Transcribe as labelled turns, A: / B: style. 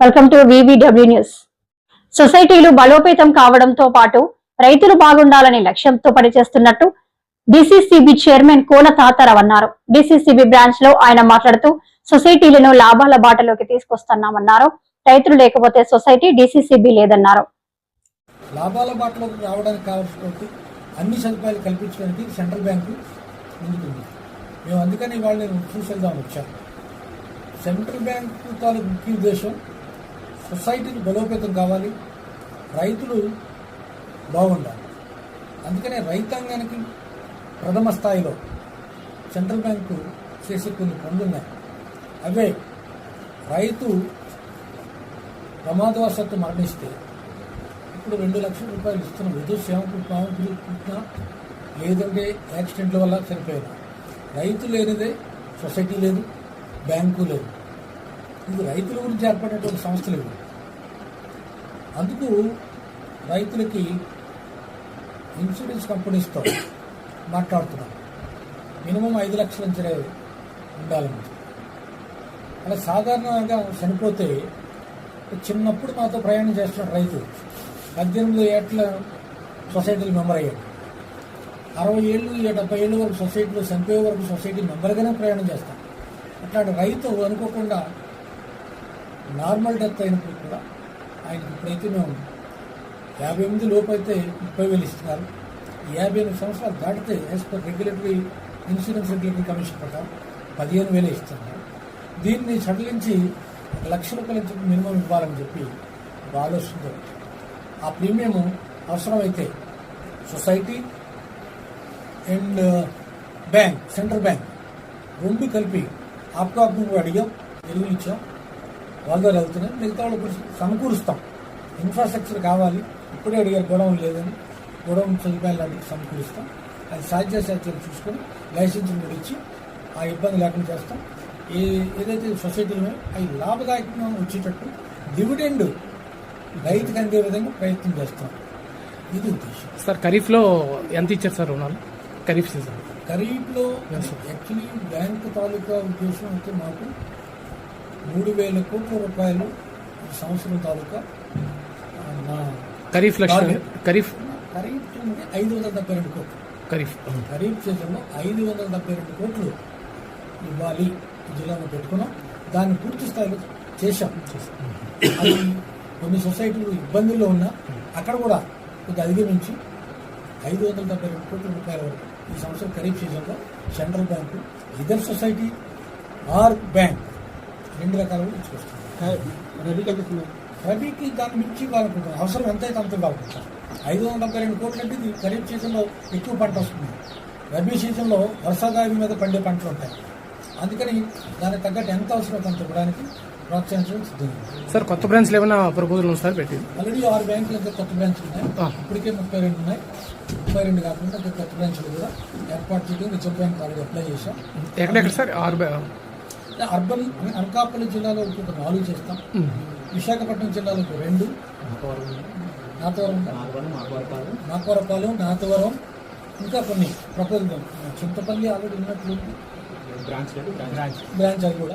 A: Welcome to VVW news సొసైటీలు బలోపేతం కావడంతో పాటు రైతులు బాగుండాలనే లక్ష్యంతో పనిచేస్తున్నట్టు డిసిసిబి చైర్మన్ కోన తాతారావు అన్నారు. డిసిసిబి బ్రాంచ్లో ఆయన మాట్లాడుతూ సొసైటీలను లాభాల బాటలోకి తీసుకొస్తున్నామన్నారు. రైతులు లేకపోతే సొసైటీ డిసిసిబి లేదన్నారు.
B: లాభాల బాటలోకి రావడానికి కావాల్సినటువంటి అన్ని సదుపాయాలు కల్పించడానికి సెంట్రల్ బ్యాంకు ముందుకుంది. మేము అందుకని వాళ్ళని చూసేద్దాం వచ్చాం సెంట్రల్ బ్యాంకు తాలూకు ముఖ్య ఉద్దేశం సొసైటీని బలోపేతం కావాలి. రైతులు బాగుండాలి. అందుకనే రైతాంగానికి ప్రథమ స్థాయిలో సెంట్రల్ బ్యాంకు చేసే కొన్ని పనులు ఉన్నాయి అవే రైతు ప్రమాదవశాత్తు మరణిస్తే ఇప్పుడు రెండు లక్షల రూపాయలు ఇస్తున్న విద్యుత్ సేవకు పాము లేదంటే యాక్సిడెంట్ల వల్ల చనిపోయినా రైతు లేనిదే సొసైటీ లేదు బ్యాంకు లేదు. ఇది రైతుల గురించి ఏర్పడినటువంటి సంస్థలు ఇవి. అందుకు రైతులకి ఇన్సూరెన్స్ కంపెనీస్తో మాట్లాడుతున్నాం. మినిమం ఐదు లక్షల నుంచి ఉండాలని. అలా సాధారణంగా చనిపోతే చిన్నప్పుడు మాతో ప్రయాణం చేస్తున్నాడు రైతు పద్దెనిమిది ఏట్ల సొసైటీలు మెంబర్ అయ్యాడు. అరవై ఏళ్ళు ఈ డెబ్బై ఏళ్ళ వరకు సొసైటీలో చనిపోయే వరకు సొసైటీ మెంబర్గానే ప్రయాణం చేస్తాం. అట్లాంటి రైతు అనుకోకుండా నార్మల్ డెత్ అయినప్పుడు కూడా ఆయనకి ఇప్పుడైతే మేము యాభై ఎనిమిది లోపు అయితే ముప్పై వేలు ఇస్తున్నారు యాభై ఎనిమిది సంవత్సరాలు దాటితే as per regulatory insurance regulatory commission ప్రకారం పదిహేను వేలే ఇస్తున్నారు. దీన్ని సడలించి ఒక లక్ష రూపాయలు చెప్పి మినిమం ఇవ్వాలని చెప్పి ఒక ఆలోచనతో ఆ ప్రీమియం అవసరమైతే society and uh, bank central bank రెండు కలిపి ఆప్కాప్ నువ్వు అడిగాం ఎరువులు ఇచ్చాం. వాళ్ళ ద్వారా వెళ్తున్నాయి మిగతా వాళ్ళు సమకూరుస్తాం. ఇన్ఫ్రాస్ట్రక్చర్ కావాలి. ఇప్పుడే అడిగారు గొడవలు లేదని. గొడవ సదుపాయాలు లాంటివి సమకూరుస్తాం. అది సాధ్య సాధ్యాలు చూసుకొని లైసెన్స్ కూడా ఇచ్చి ఆ ఇబ్బంది లేకుండా చేస్తాం. ఏ ఏదైతే సొసైటీలో అవి లాభదాయకంగా వచ్చేటట్టు డివిడెండ్ రైతుకు అందే విధంగా ప్రయత్నం చేస్తాం. ఇది ఉద్దేశం.
C: సార్ ఖరీఫ్లో ఎంత ఇచ్చారు సార్ రుణాలు? ఖరీఫ్ సీజన్.
B: ఖరీఫ్లో. యాక్చువల్లీ బ్యాంకు తాలూకా ఉద్దేశం అయితే మాకు మూడు వేల కోట్ల రూపాయలు ఈ సంవత్సరం తాలూకా నా
C: ఖరీఫ్. ఖరీఫ్?
B: ఖరీఫ్ ఐదు వందల డెబ్బై రెండు కోట్లు.
C: ఖరీఫ్.
B: ఖరీఫ్ సీజన్లో ఐదు వందల డెబ్బై రెండు కోట్లు ఇవ్వాలి. జిల్లాలో పెట్టుకున్నాం. దాన్ని పూర్తి స్థాయిలో చేశాం. అది కొన్ని సొసైటీలు ఇబ్బందుల్లో ఉన్నా అక్కడ కూడా కొద్దిగా అధిగమించి ఐదు వందల డెబ్బై రెండు కోట్ల రూపాయల వరకు ఈ సంవత్సరం ఖరీఫ్ సీజన్లో సెంట్రల్ బ్యాంకు ఇదర్ సొసైటీ ఆర్ బ్యాంక్. రెండు రకాలుగా ఇచ్చుకొస్తుంది రబీకి దాన్ని మించి ఇవ్వాలనుకుంటున్నాం అవసరం ఎంత అయితే అంత ఇవ్వాలనుకుంటాం ఐదు వందల డెబ్బై రెండు కోట్లు అంటే ఇది ఖరీఫ్ సీజన్లో ఎక్కువ పంట వస్తుంది. రబీ సీజన్లో వర్షాకాలం మీద పండే పంటలు ఉంటాయి. అందుకని దానికి తగ్గట్టు ఎంత అవసరం అంత ఇవ్వడానికి ప్రోత్సహించడం సిద్ధంగా.
C: సార్ కొత్త బ్రాంచ్లు ఏమైనా ప్రపోజల్ ఉంది సార్ పెట్టింది
B: ఆల్రెడీ ఆరు బ్యాంకులు ఇంకా కొత్త బ్రాంచ్లు ఉన్నాయి. ఇప్పటికే ముప్పై రెండు ఉన్నాయి. ముప్పై రెండు కాకుండా కొత్త బ్రాంచ్లు కూడా ఏర్పాటు చేయడం రిజర్వ్ బ్యాంక్ వాళ్ళు అప్లై చేశాం.
C: ఎక్కడెక్కడ సార్? ఆరు
B: అర్బన్ అనకాపల్లి జిల్లాలో ఇంకొక నాలుగు చేస్తాం. విశాఖపట్నం జిల్లాలో ఒక రెండు. నాతవరం. నాకవరపాలెం నాతవరం ఇంకా కొన్ని ప్రపోజల్ చింతపల్లి ఆల్రెడీ ఉన్నట్లు బ్రాంచ్ అది కూడా.